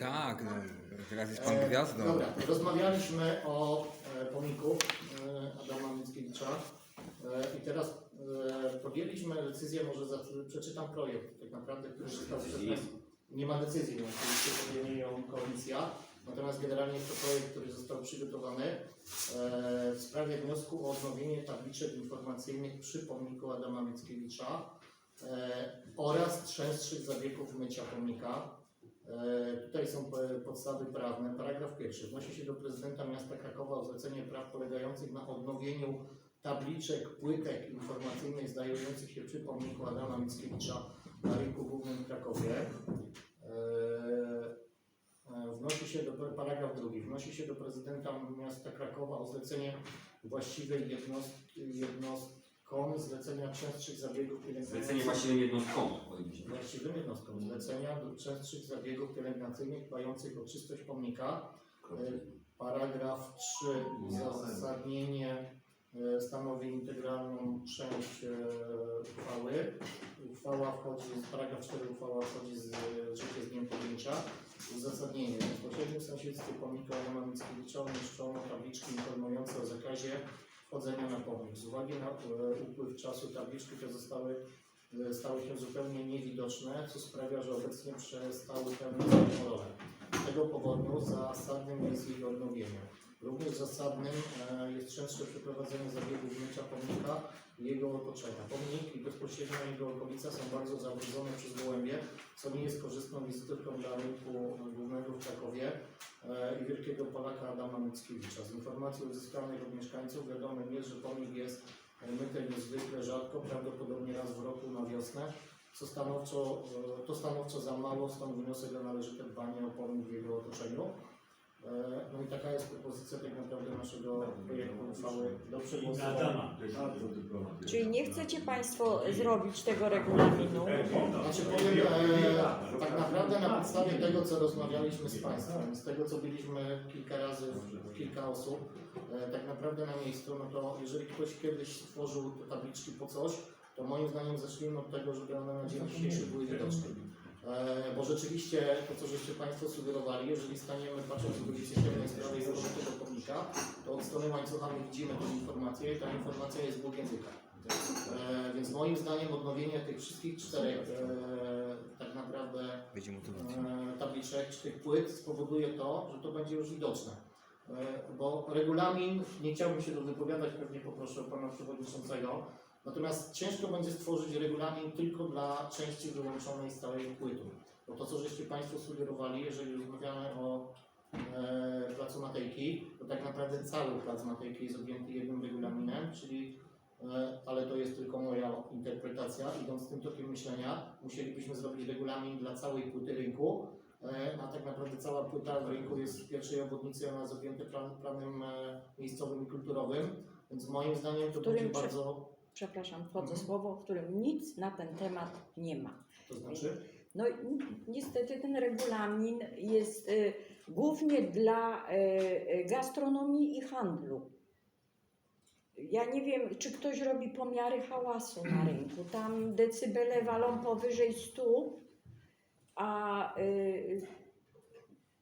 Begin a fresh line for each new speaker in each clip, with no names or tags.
Tak, no, teraz jest pan
E,
gwiazdą.
Dobra, rozmawialiśmy o e, pomniku e, Adama Mickiewicza e, i teraz e, podjęliśmy decyzję, może za, przeczytam projekt tak naprawdę, który został przez nas. Nie ma decyzji, no, oczywiście podjęli ją komisja, natomiast generalnie jest to projekt, który został przygotowany e, w sprawie wniosku o odnowienie tabliczek informacyjnych przy pomniku Adama Mickiewicza e, oraz częstszych zabiegów mycia pomnika. E, Tutaj są e, podstawy prawne. Paragraf pierwszy. Wnosi się do prezydenta miasta Krakowa o zlecenie praw polegających na odnowieniu tabliczek, płytek informacyjnych znajdujących się przy pomniku Adama Mickiewicza na rynku głównym w Krakowie. E, Wnosi się do, paragraf drugi. Wnosi się do prezydenta miasta Krakowa o zlecenie właściwej jednostki, jednostkom zlecenia częstszych zabiegów pielęgnacyjnych.
Zlecenie właściwym powinniśmy.
Właściwym jednostkom zlecenia do częstszych zabiegów pielęgnacyjnych dbających o czystość pomnika. E, Paragraf 3. Uzasadnienie e, stanowi integralną część e, uchwały. Uchwała wchodzi, paragraf 4 uchwała wchodzi z życie z dniem podjęcia. Uzasadnienie. W bezpośrednim sąsiedztwie pomnika Adama Mickiewicza umieszczono tabliczki informujące o zakazie wchodzenia na. Z uwagi na e, upływ czasu tabliczki te zostały e, stały się zupełnie niewidoczne, co sprawia, że obecnie przestały pełnić swoją. Z tego powodu zasadnym jest ich odnowienie. Również zasadnym e, jest częstsze przeprowadzenie zabiegów mycia pomnika i jego otoczenia. Pomnik i bezpośrednio jego okolica są bardzo zabrudzone przez gołębie, co nie jest korzystną wizytówką dla rynku głównego w Krakowie e, i wielkiego Polaka Adama Mickiewicza. Z informacji uzyskanych od mieszkańców wiadomym jest, że pomnik jest myty niezwykle rzadko, prawdopodobnie raz w roku na wiosnę, co stanowczo, e, to stanowczo za mało, stąd wniosek o należyte dbanie o pomnik w jego otoczeniu. E, No i taka jest propozycja tak naprawdę naszego projektu uchwały do przegłosowania.
Adama.
Czyli nie chcecie Państwo zrobić tego regulaminu?
Znaczy powiem, e, tak naprawdę na podstawie tego, co rozmawialiśmy z Państwem, z tego, co byliśmy kilka razy, w, kilka osób, e, tak naprawdę na miejscu, no to jeżeli ktoś kiedyś stworzył te tabliczki po coś, to moim zdaniem zacznijmy od tego, żeby one na dzień dzisiejszy były widoczne. E, bo rzeczywiście to, co żeście Państwo sugerowali, jeżeli staniemy patrząc z ulicy Ciemnej tego pomnika, to od strony łańcucha my widzimy tę informację i ta informacja jest dwóch języka. E, więc moim zdaniem odnowienie tych wszystkich czterech e, tak naprawdę e, tabliczek czy tych płyt spowoduje to, że to będzie już widoczne. E, bo regulamin, nie chciałbym się tu wypowiadać, pewnie poproszę pana przewodniczącego, natomiast ciężko będzie stworzyć regulamin tylko dla części wyłączonej z całej płytu. Bo to, co żeście Państwo sugerowali, jeżeli rozmawiamy o e, placu Matejki, to tak naprawdę cały plac Matejki jest objęty jednym regulaminem, czyli E, ale to jest tylko moja interpretacja. Idąc tym tokiem myślenia, musielibyśmy zrobić regulamin dla całej płyty rynku, e, a tak naprawdę cała płyta w rynku jest w pierwszej obwodnicy, ona jest objęta plan, planem e, miejscowym i kulturowym, więc moim zdaniem to będzie bardzo,
Przepraszam, wchodzę
Mhm.
słowo, w którym nic na ten temat nie ma.
to znaczy,
No niestety ten regulamin jest y, głównie dla y, y, gastronomii i handlu. Ja nie wiem, czy ktoś robi pomiary hałasu na rynku. Tam decybele walą powyżej 100, a y,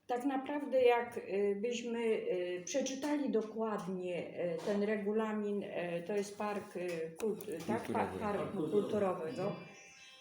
tak naprawdę jak y, byśmy y, przeczytali dokładnie y, ten regulamin, to jest park, kult, tak? Pa,
Kulturowy.
parku kulturowego,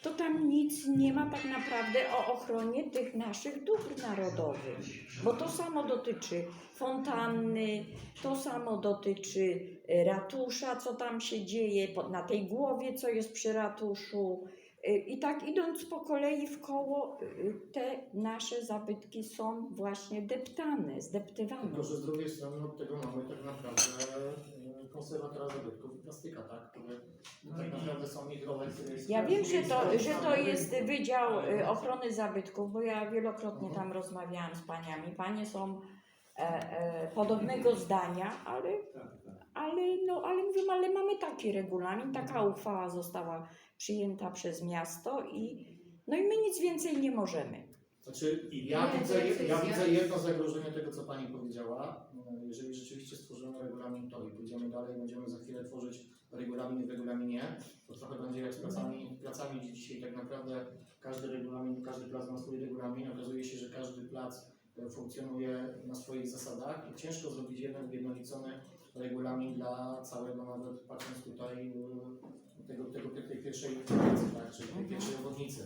to tam nic nie ma tak naprawdę o ochronie tych naszych dóbr narodowych. Bo to samo dotyczy fontanny, to samo dotyczy ratusza, co tam się dzieje na tej głowie, co jest przy ratuszu. Y, I tak idąc po kolei w koło, y, te nasze zabytki są właśnie deptane, zdeptywane.
tylko że z drugiej strony od tego mamy tak naprawdę e, konserwatora zabytków i plastyka, tak? Które tak naprawdę są z-
Ja wiem, że to, że to jest Wydział y, Ochrony Zabytków, bo ja wielokrotnie tam rozmawiałam z paniami. Panie są e, e, podobnego zdania, ale, ale, no, ale mówię, ale mamy taki regulamin, taka uchwała została przyjęta przez miasto i, no i my nic więcej nie możemy.
Znaczy, ja
Nie,
widzę, ja widzę jedno zagrożenie tego, co Pani powiedziała. Jeżeli rzeczywiście stworzymy regulamin to i pójdziemy dalej, będziemy za chwilę tworzyć regulamin w regulaminie, to trochę będzie jak z placami, placami gdzie dzisiaj tak naprawdę każdy regulamin, każdy plac ma swój regulamin. Okazuje się, że każdy plac e, funkcjonuje na swoich zasadach i ciężko zrobić jeden ujednolicony regulamin dla całego, nawet patrząc tutaj e, tego, tego, tej pierwszej ulicy, tak, czyli tej pierwszej obwodnicy.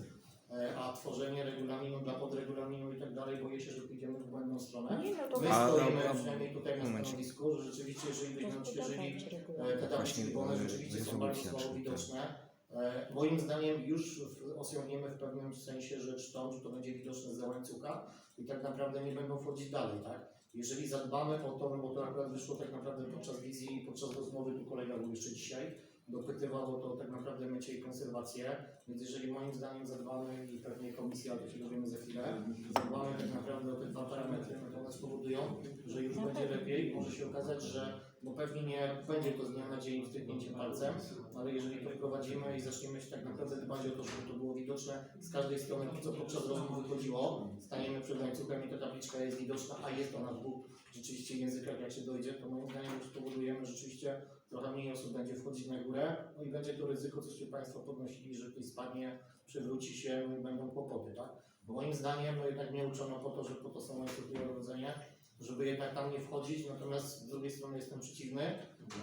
E, A tworzenie regulaminu dla podregulaminu i tak dalej, boję się, że pójdziemy w błędną stronę.
Nie, no to
My
A-
stoimy
a- a-
przynajmniej tutaj na stanowisku, że rzeczywiście, jeżeli byśmy odświeżyli e, te tabliczki, bo one rzeczywiście są bardzo słabo widoczne. E, Moim zdaniem już osiągniemy w pewnym sensie rzecz tą, że to będzie widoczne za łańcucha i tak naprawdę nie będą wchodzić dalej, tak? Jeżeli zadbamy o to, no bo to akurat wyszło tak naprawdę podczas wizji i podczas rozmowy, tu kolega był jeszcze dzisiaj, dopytywał o to tak naprawdę mycie i konserwację, więc jeżeli moim zdaniem zadbamy i pewnie komisja, to się dowiemy za chwilę, zadbamy tak naprawdę o te dwa parametry, no to one spowodują, że już będzie lepiej. I może się okazać, że bo pewnie nie będzie to z dnia na dzień wtyknięciem palcem, ale jeżeli to wprowadzimy i zaczniemy się tak naprawdę dbać o to, żeby to widoczne z każdej strony, co podczas rozmów wychodziło, staniemy przed łańcuchem i ta tabliczka jest widoczna, a jest ona w dwóch rzeczywiście językach, jak się dojdzie, to moim zdaniem już spowodujemy rzeczywiście trochę mniej osób będzie wchodzić na górę, no i będzie to ryzyko, coście Państwo podnosili, że ktoś spadnie, przewróci się, no będą kłopoty, tak? Bo moim zdaniem, no jednak nie uczono po to, że po to są łańcuchy i ogrodzenie, żeby jednak tam nie wchodzić, natomiast z drugiej strony jestem przeciwny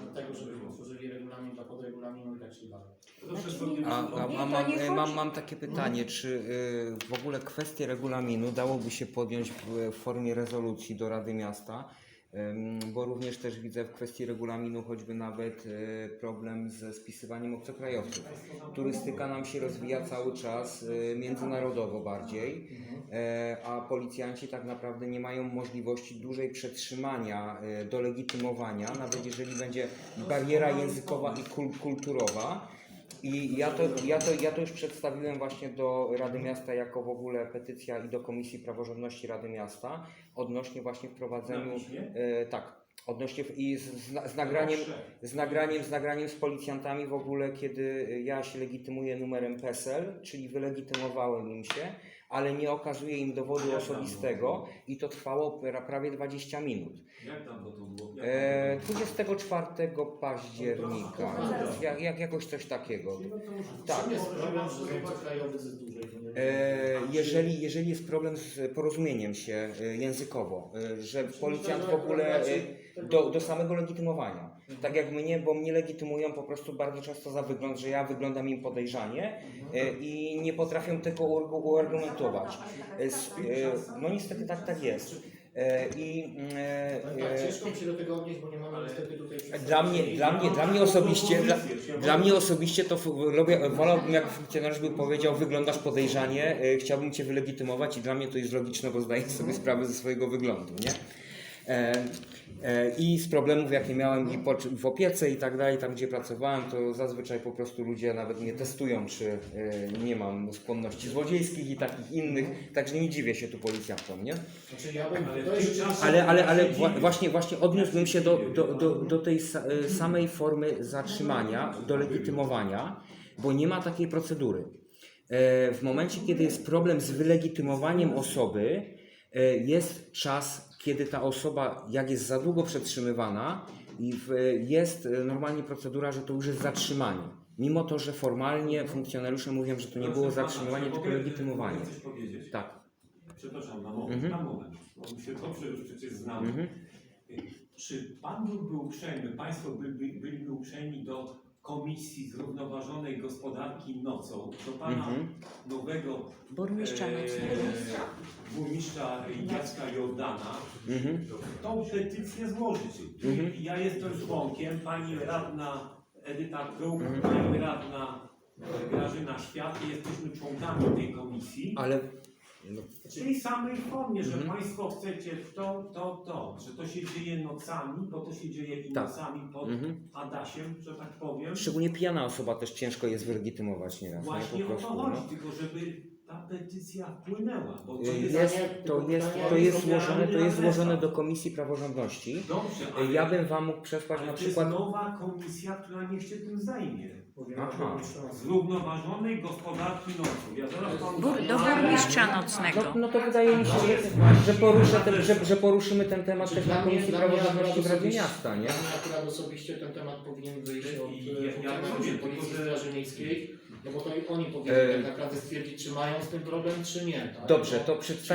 do tego, żebyśmy tworzyli regulamin dla podregulaminu i tak się dalej.
Znaczy,
A, a,
Nie,
a
to
mam,
nie
mam,
chodzi-
mam takie pytanie, czy y, w ogóle kwestię regulaminu dałoby się podjąć w, w formie rezolucji do Rady Miasta? Bo również też widzę w kwestii regulaminu choćby nawet y, problem ze spisywaniem obcokrajowców. Turystyka nam się rozwija cały czas y, międzynarodowo bardziej, e, a policjanci tak naprawdę nie mają możliwości dłużej przetrzymania, e, do legitymowania, nawet jeżeli będzie bariera językowa i kul kulturowa. I ja to, ja, to, ja to już przedstawiłem właśnie do Rady Miasta jako w ogóle petycja i do Komisji Praworządności Rady Miasta odnośnie właśnie wprowadzeniu. E, tak, odnośnie i z, z, z nagraniem z nagraniem, z nagraniem z policjantami w ogóle, kiedy ja się legitymuję numerem PESEL, czyli wylegitymowałem im się, ale nie okazuję im dowodu osobistego i to trwało pra- prawie 20 minut.
Jak tam to było? Jak
E? 24 października, jak, jak, jakoś coś takiego. Tak.
To nie
E, jeżeli, jeżeli jest problem z porozumieniem się e, językowo, że policjant w ogóle do, do samego legitymowania. Tak jak mnie, bo mnie legitymują po prostu bardzo często za wygląd, że ja wyglądam im podejrzanie e, i nie potrafią tego uargu- uargumentować. S- No niestety tak, tak jest. E, I e,
Tak, ciężko mi się do tego odnieść, bo nie mamy niestety tutaj
dla mnie, dla mnie, dla mnie osobiście, dla, dla mnie osobiście to robię, wolałbym jak funkcjonariusz by powiedział, wyglądasz podejrzanie, e, chciałbym Cię wylegitymować i dla mnie to jest logiczne, bo zdaję sobie sprawę ze swojego wyglądu, nie? E, I z problemów, jakie miałem i po, w opiece i tak dalej, tam gdzie pracowałem, to zazwyczaj po prostu ludzie nawet mnie testują, czy e, nie mam skłonności złodziejskich i takich innych, także nie dziwię się tu policjantom, nie?
Znaczy
Ale.
Ale, ale, ale wła- właśnie, właśnie odniósłbym się do, do, do, do tej e, samej formy zatrzymania, do legitymowania, bo nie ma takiej procedury. E, W momencie, kiedy jest problem z wylegitymowaniem osoby, jest czas, kiedy ta osoba, jak jest za długo przetrzymywana, i w, jest e, normalnie procedura, że to już jest zatrzymanie. Mimo to, że formalnie funkcjonariusze mówią, że to nie było zatrzymywanie, tylko legitymowanie.
mogę coś powiedzieć?
Tak.
Przepraszam, na moment,
Mhm.
na moment. Bo my się dobrze już przecież znamy.
Mhm.
Czy Pan byłby uprzejmy, Państwo byliby, byliby uprzejmi do Komisji Zrównoważonej Gospodarki Nocą, do Pana
Mhm.
nowego
Burmistrza
e,
nocnego.
burmistrza Jacka Jordana,
Mhm.
tą petycję złożyć.
Mhm.
Ja jestem członkiem, Pani radna Edyta Kruk,
Mhm.
Pani radna e, Grażyna Świat, jesteśmy członkami tej komisji.
Ale
W tej samej formie, że
Mhm.
Państwo chcecie to, to, to, że to się dzieje nocami, bo to się dzieje i
Tak.
nocami pod
mhm.
Adasiem, że tak powiem.
Szczególnie pijana osoba też ciężko jest wylegitymować nieraz, nie?
Właśnie
Po
o to
prostu.
chodzi,
No.
tylko żeby ta petycja wpłynęła? Bo to
Y,
jest...
Jest, to jest, to jest złożone, to jest złożone do Komisji Praworządności.
Dobrze, ale,
Ja bym Wam mógł przesłać
ale
na
to jest
przykład...
nowa komisja, która niech się tym zajmie.
Aha.
jeszcze raz.
Zrównoważonej gospodarki nocą. Ja zaraz panu...
Bur- do burmistrza nocnego.
No, no to wydaje mi się, że, że, poruszę ten, że, że poruszymy ten temat też na Komisji Praworządności w Radzie Miasta, nie?
Akurat osobiście ten temat powinien wyjść od
I
e,
ja-
funkcjonariuszy
rozumiem,
Policji
tylko że-
Straży Miejskiej, no bo to i oni powinni
E,
tak naprawdę stwierdzić, czy mają z tym problem, czy nie. Tak?
Dobrze, to przedstawię